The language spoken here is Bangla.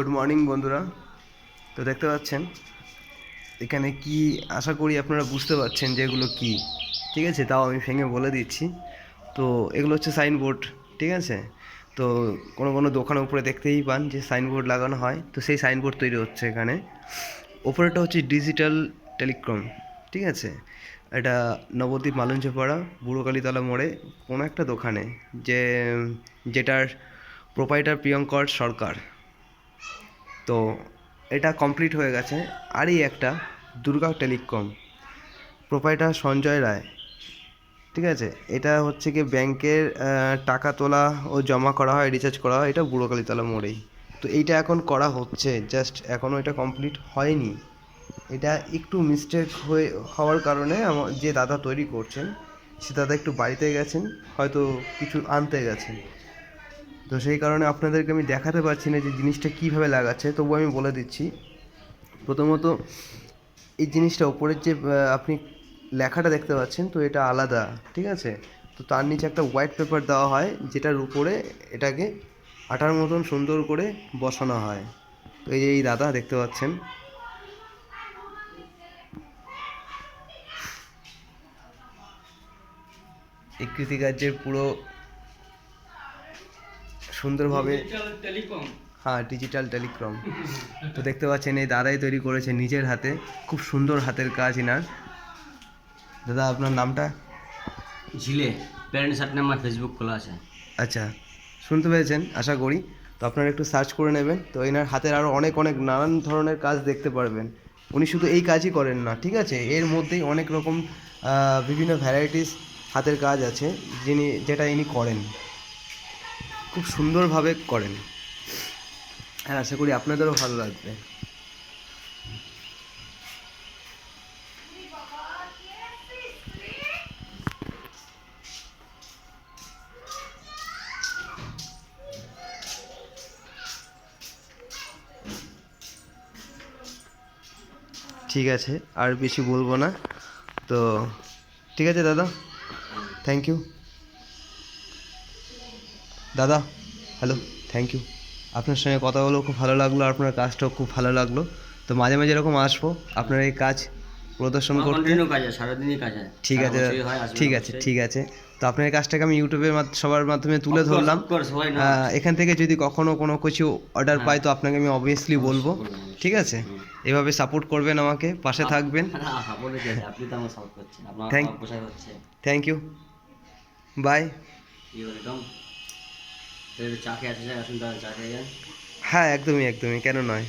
গুড মর্নিং বন্ধুরা। তো দেখতে পাচ্ছেন, এখানে কি আশা করি আপনারা বুঝতে পারছেন যে এগুলো কি। ঠিক আছে? তাও আমি ভেঙে বলে দিচ্ছি। তো এগুলো হচ্ছে সাইনবোর্ড, ঠিক আছে? তো কোনো কোনো দোকানের উপরে দেখতেই পান যে সাইনবোর্ড লাগানো হয়। তো সেই সাইনবোর্ড তৈরি হচ্ছে এখানে। ওপরেটা হচ্ছে ডিজিটাল টেলিকম, ঠিক আছে? এটা নবদ্বীপ মালঞ্চপাড়া বুড়োকালীতলা মোড়ে কোনো একটা দোকানে, যে, যেটার প্রোপাইটার প্রিয়ঙ্কর সরকার। তো এটা কমপ্লিট হয়ে গেছে। আরই একটা দুর্গা টেলিকম। প্রোপাইটার সঞ্জয় রায়। ঠিক আছে? এটা হচ্ছে কি ব্যাংকের টাকা তোলা ও জমা করা হয় রিচার্জ করা হয়, এটা বুড়োকালীতলা মোড়েই। তো এইটা এখন করা হচ্ছে জাস্ট এখনও এটা কমপ্লিট হয়নি। এটা একটু মিস্টেক হয়ে, হওয়ার কারণে আমার যে দাদা তৈরি করছেন, সে দাদা একটু বাড়িতে গেছেন, হয়তো কিছু আনতে গেছেন। তো সেই কারণে আপনাদেরকে আমি দেখাতে পারছি না যে জিনিসটা কীভাবে লাগাচ্ছে তবু আমি বলে দিচ্ছি। প্রথমত, এই জিনিসটা ওপরের যে আপনি লেখাটা দেখতে পাচ্ছেন, তো এটা আলাদা, ঠিক আছে? তো তার নিচে একটা হোয়াইট পেপার দেওয়া হয়, যেটার উপরে এটাকে আটার মতন সুন্দর করে বসানো হয়। তো এই যে এই দাদা দেখতে পাচ্ছেন। এই কৃতিকার্যের পুরো সুন্দরভাবে টেলিকম হ্যাঁ ডিজিটাল টেলিক্রম তো দেখতে পাচ্ছেন এই দাদাই তৈরি করেছে নিজের হাতে। খুব সুন্দর হাতের কাজ ইনার। দাদা আপনার নামটা? ঝিলে। প্যারেন্ট সাত নাম্বার ফেসবুক খোলা আছে। আচ্ছা শুনতে পেয়েছেন আশা করি। তো আপনারা একটু সার্চ করে নেবেন। তো এনার হাতের আরও অনেক অনেক নানান ধরনের কাজ দেখতে পারবেন। উনি শুধু এই কাজই করেন না ঠিক আছে? এর মধ্যেই অনেক রকম বিভিন্ন ভ্যারাইটিস হাতের কাজ আছে যিনি যেটা ইনি করেন। খুব সুন্দরভাবে করেন। হ্যাঁ আশা করি আপনাদেরও ভালো লাগবে। ঠিক আছে, আর বেশি বলব না। তো ঠিক আছে দাদা থ্যাংক ইউ দাদা হ্যালো থ্যাংক ইউ আপনার সঙ্গে কথা বলেও খুব ভালো লাগল আপনার কাজটাও খুব ভালো লাগল। তো মাঝে মাঝে এরকম আসব আপনার এই কাজ প্রদর্শন করতে। ঠিক আছে ঠিক আছে ঠিক আছে। তো আপনার কাজটাকে আমি ইউটিউবের সবার মাধ্যমে তুলে ধরলাম। এখান থেকে যদি কখনো কোনো কিছু অর্ডার হ্যাঁ। পাই তো আপনাকে আমি অবভিয়াসলি বলব। ঠিক আছে? এভাবে সাপোর্ট করবেন আমাকে পাশে থাকবেন। থ্যাংক ইউ বাই চা খেয়ে আসুন চা হ্যাঁ একদমই একদমই কেন নয়।